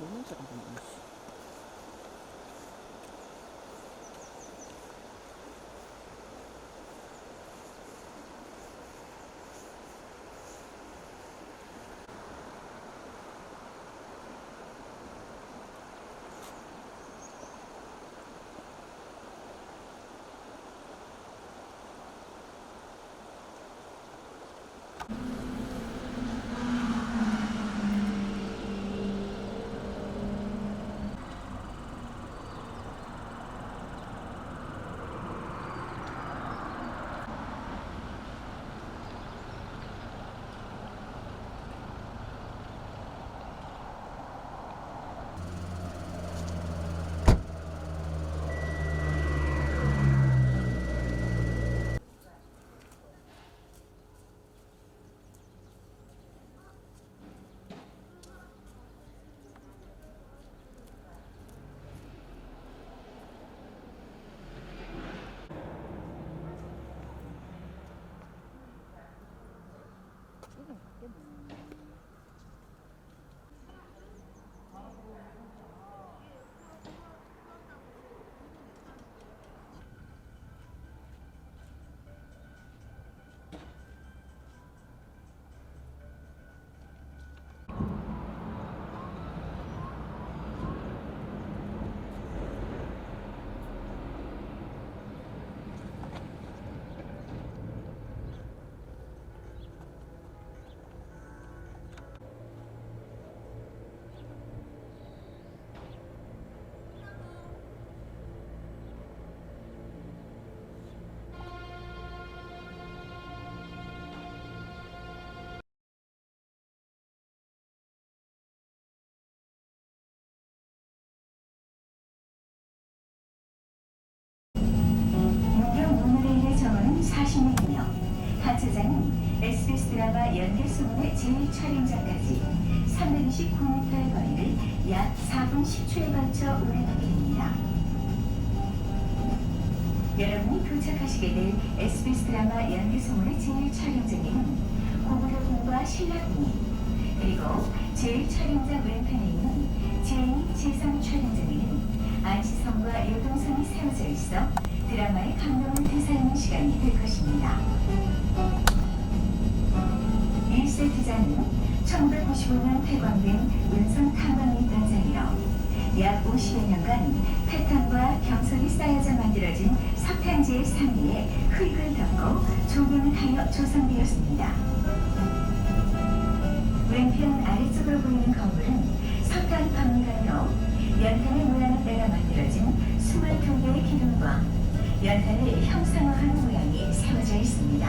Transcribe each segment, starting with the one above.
Tulong sa kampanya. 하차장은 SBS 드라마 연결소문의 제1촬영장까지 329m의 거리를 약 4분 10초에 걸쳐 운행하게 됩니다. 여러분이 도착하시게 될 SBS 드라마 연결소문의 제1촬영장에는 고구려궁과 신라궁이 그리고 제1촬영장 왼편에 있는 제2, 제3 촬영장에는 안시성과 요동성이 세워져 있어 드라마의 감동을 되살리는 시간이 될 것입니다. 1세트장은 1995년 폐광된 운선 탐방이 단장이로 약 50여 년간 태탕과 경석이 쌓여져 만들어진 석탄지의 상위에 흙을 덮고 조경을 하여 조성되었습니다. 왼편 아래쪽으로 보이는 건물은 석탄 박물관으로 연탄의 모양을 따라 만들어진 22개의 기둥과 연탄을 형상화한 모양이 세워져 있습니다.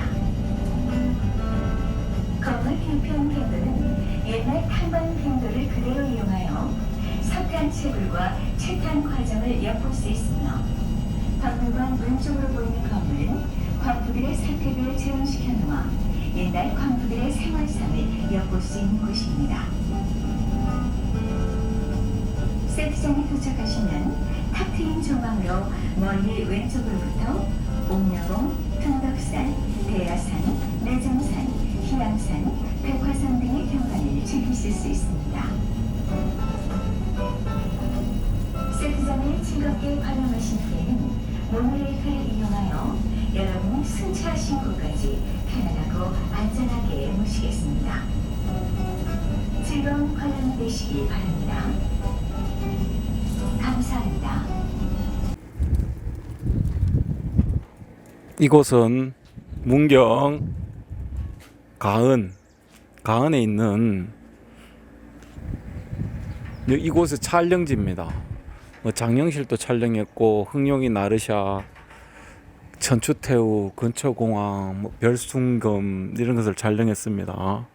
건물 뒤편 빈도는 옛날 탐방 빈도를 그대로 이용하여 석탄 채굴과 채탄 과정을 엿볼 수 있으며 박물관 왼쪽으로 보이는 건물은 광부들의 사택을 재현시켜 놓아 옛날 광부들의 생활상을 엿볼 수 있는 곳입니다. 세트장에 도착하시면 탁 트인 조망으로 멀리 왼쪽으로부터 옥녀봉, 흥덕산, 대야산, 내정산, 희양산, 백화산 등의 경관을 즐기실 수 있습니다. 세트장을 즐겁게 관람하신 후에는 모노레일을 이용하여 여러분이 승차하신 곳까지 편안하고 안전하게 모시겠습니다. 즐거운 관람 되시기 바랍니다. 감사합니다. 이곳은 문경 가은 가은에 있는 이- 이곳의 촬영지입니다. 뭐 장영실도 촬영했고 흥룡이 나르샤, 천추태우, 근처공항, 뭐 별숭금 이런 것을 촬영했습니다.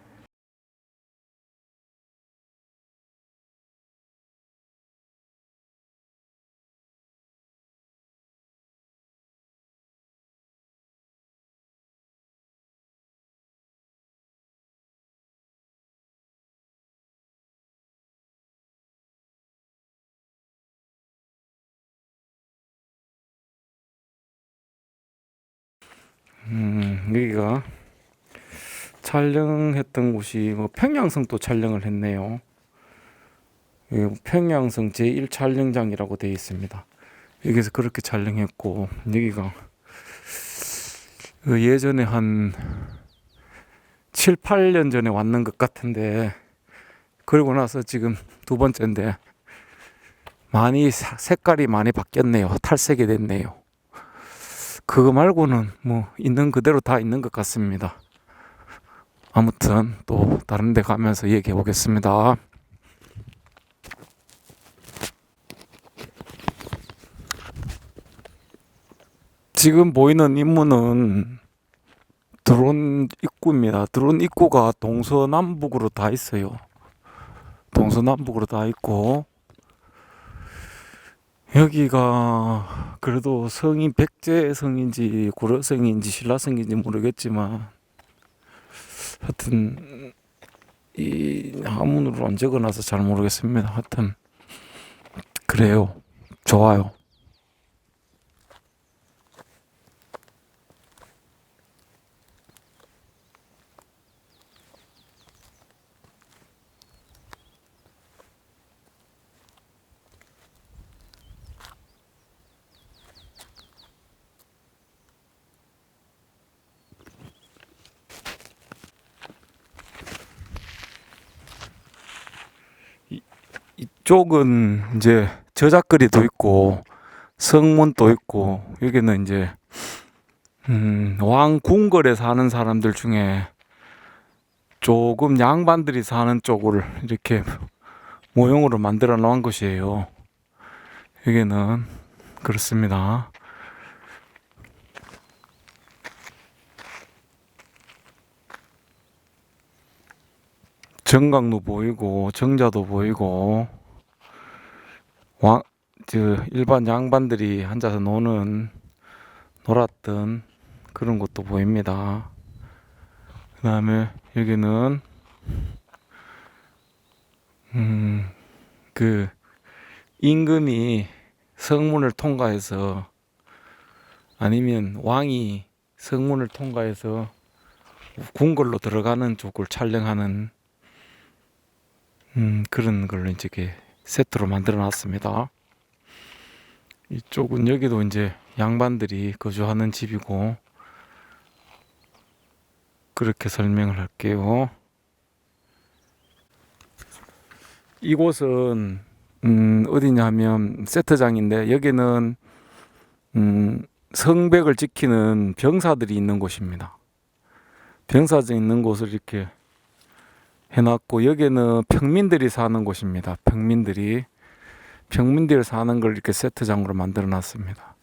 여기가 촬영했던 곳이 뭐 평양성도 촬영을 했네요. 여기 평양성 제1 촬영장이라고 되어 있습니다. 여기서 그렇게 촬영했고 여기가 그 예전에 한 7, 8년 전에 왔는 것 같은데 그러고 나서 지금 두 번째인데 많이 사- 색깔이 많이 바뀌었네요. 탈색이 됐네요. 그거 말고는 뭐 있는 그대로 다 있는 것 같습니다. 아무튼 또 다른 데 가면서 얘기해 보겠습니다. 지금 보이는 임무는 드론 입구입니다. 드론 입구가 동서남북으로 다 있어요. 동서남북으로 다 있고 여기가 그래도 성인 백제성인지 고려성인지 신라성인지 모르겠지만 하여튼 이 한문으로 안 적어놔서 잘 모르겠습니다. 하여튼 그래요. 좋아요. 이쪽은 이제 저작거리도 있고 성문도 있고 여기는 이제 음, 왕궁궐에 사는 사람들 중에 조금 양반들이 사는 쪽을 이렇게 모형으로 만들어 놓은 것이에요. 여기는 그렇습니다. 정강도 보이고 정자도 보이고 왕, 저 일반 양반들이 앉아서 노는 놀았던 그런 것도 보입니다. 그 다음에 여기는 음, 그 임금이 성문을 통과해서 아니면 왕이 성문을 통과해서 궁궐로 들어가는 쪽을 촬영하는 음, 그런 걸로 이제 세트로 만들어 놨습니다. 이쪽은 여기도 이제 양반들이 거주하는 집이고 그렇게 설명을 할게요. 이곳은 음, 어디냐면 세트장인데 여기는 음, 성벽을 지키는 병사들이 있는 곳입니다. 병사들이 있는 곳을 이렇게 해놨고 여기는 평민들이 사는 곳입니다. 평민들이 평민들이 사는 걸 이렇게 세트장으로 만들어 놨습니다.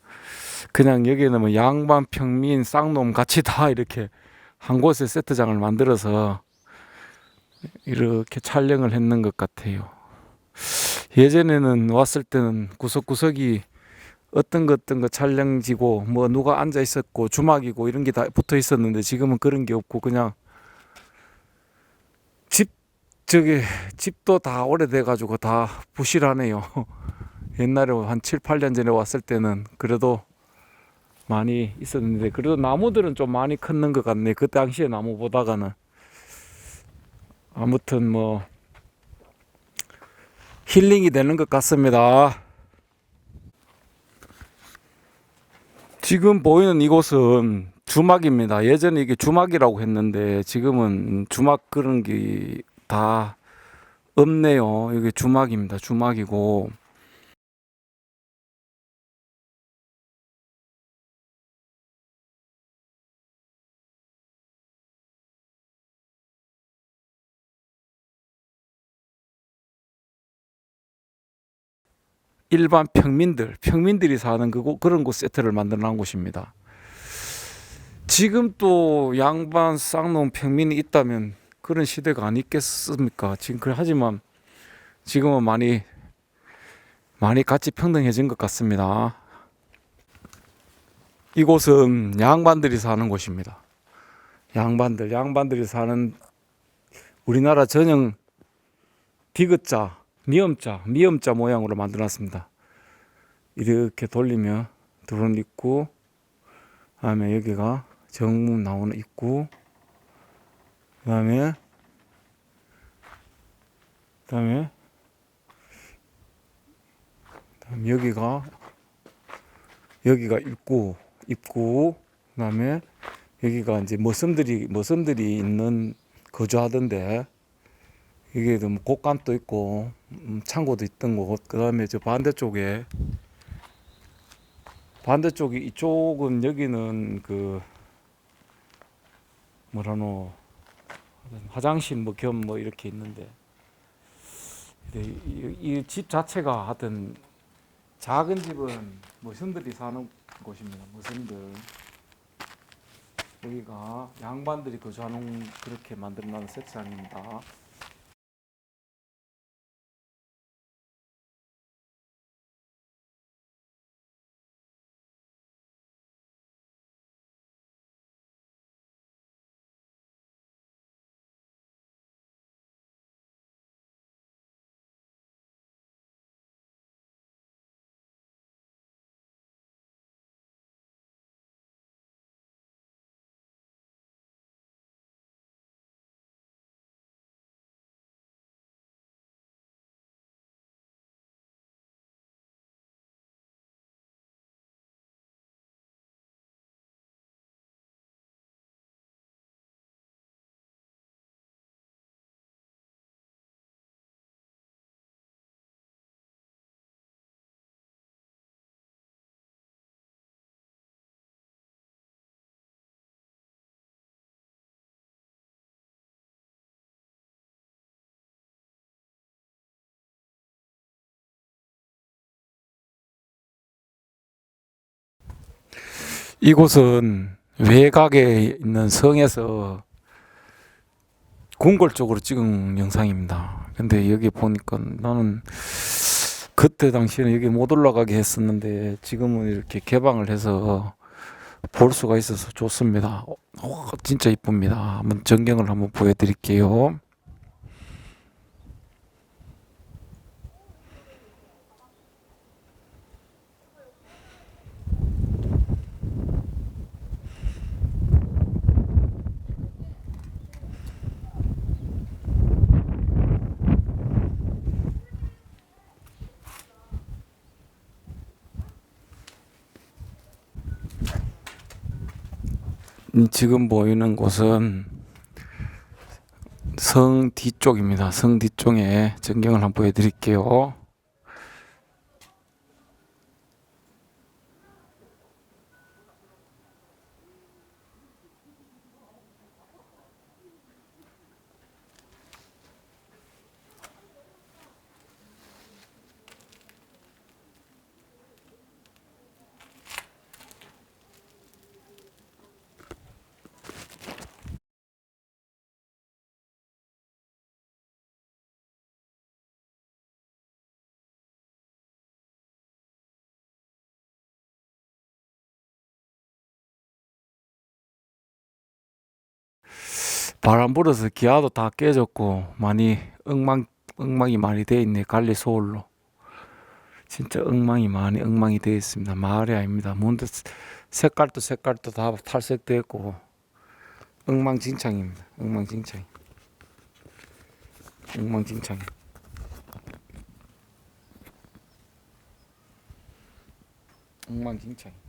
그냥 여기는 뭐 양반, 평민, 쌍놈 같이 다 이렇게 한 곳에 세트장을 만들어서 이렇게 촬영을 했는 것 같아요. 예전에는 왔을 때는 구석구석이 어떤 것 어떤 거 촬영지고 뭐 누가 앉아 있었고 주막이고 이런 게 다 붙어 있었는데 지금은 그런 게 없고 그냥 집 저기 집도 다 오래돼 가지고 다 부실하네요. 옛날에 한 7, 8년 전에 왔을 때는 그래도 많이 있었는데 그래도 나무들은 좀 많이 컸는 것 같네. 그 당시에 나무 보다가는 아무튼 뭐 힐링이 되는 것 같습니다. 지금 보이는 이곳은 주막입니다. 예전에 이게 주막이라고 했는데 지금은 주막 그런 게 다 없네요. 이게 주막입니다. 주막이고 일반 평민들, 평민들이 사는 그곳 그런 곳 세트를 만들어 놓은 곳입니다. 지금 또 양반 쌍놈 평민이 있다면 그런 시대가 아니겠습니까? 지금 그래 하지만 지금은 많이 많이 같이 평등해진 것 같습니다. 이곳은 양반들이 사는 곳입니다. 양반들, 양반들이 사는 우리나라 전형 디귿자, 미음자, 미음자 모양으로 만들어놨습니다. 이렇게 돌리면 드론 있고, 다음에 여기가 정문 나오는 입구, 그 다음에 그 다음에 그럼 여기가 여기가 입구 입구 그 다음에 여기가 이제 머슴들이 머슴들이 있는 거주하던데 이게 좀 곳간도 있고 음, 창고도 있던 곳. 그 다음에 저 반대쪽에 반대쪽이 이쪽은 여기는 그 뭐라노 화장실 뭐겸뭐 이렇게 있는데 이집 자체가 하여튼 작은 집은 머슴들이 사는 곳입니다. 머슴들 여기가 양반들이 거주하는 그렇게 만들어놓은 세트장입니다. 이곳은 외곽에 있는 성에서 궁궐 쪽으로 찍은 영상입니다. 근데 여기 보니까 나는 그때 당시에는 여기 못 올라가게 했었는데 지금은 이렇게 개방을 해서 볼 수가 있어서 좋습니다. 어, 진짜 이쁩니다. 한번 전경을 한번 보여드릴게요. 음, 지금 보이는 곳은 성 뒤쪽입니다. 성 뒤쪽에 전경을 한번 보여드릴게요. 바람 불어서 기아도 다 깨졌고 많이 엉망 엉망이 많이 돼 있네 관리 소홀로. 진짜 엉망이 많이 엉망이 돼 있습니다. 마을이 아닙니다. 뭔데 색깔도 색깔도 다 탈색돼 있고. 엉망진창입니다. 엉망진창 엉망진창 엉망진창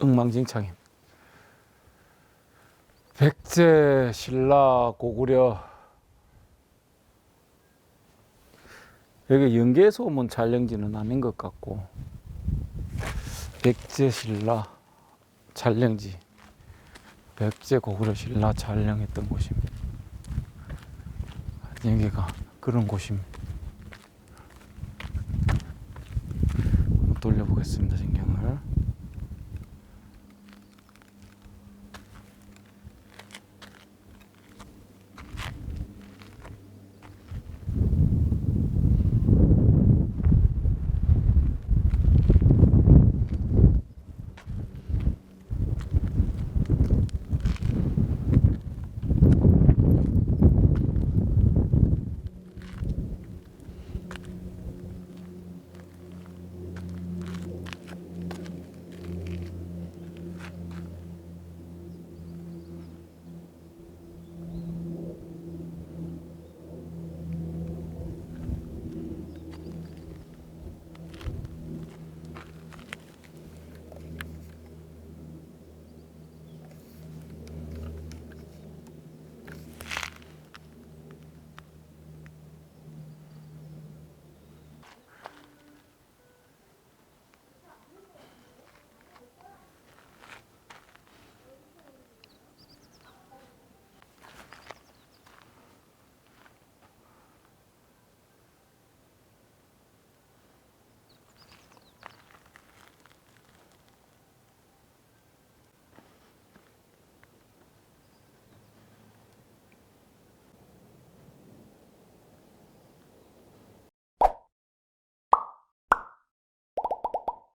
엉망진창임. 백제 신라 고구려 여기 연계소문 촬영지는 아닌 것 같고 백제 신라 촬영지 백제 고구려 신라 촬영했던 곳입니다. 여기가 그런 곳입니다. 돌려보겠습니다.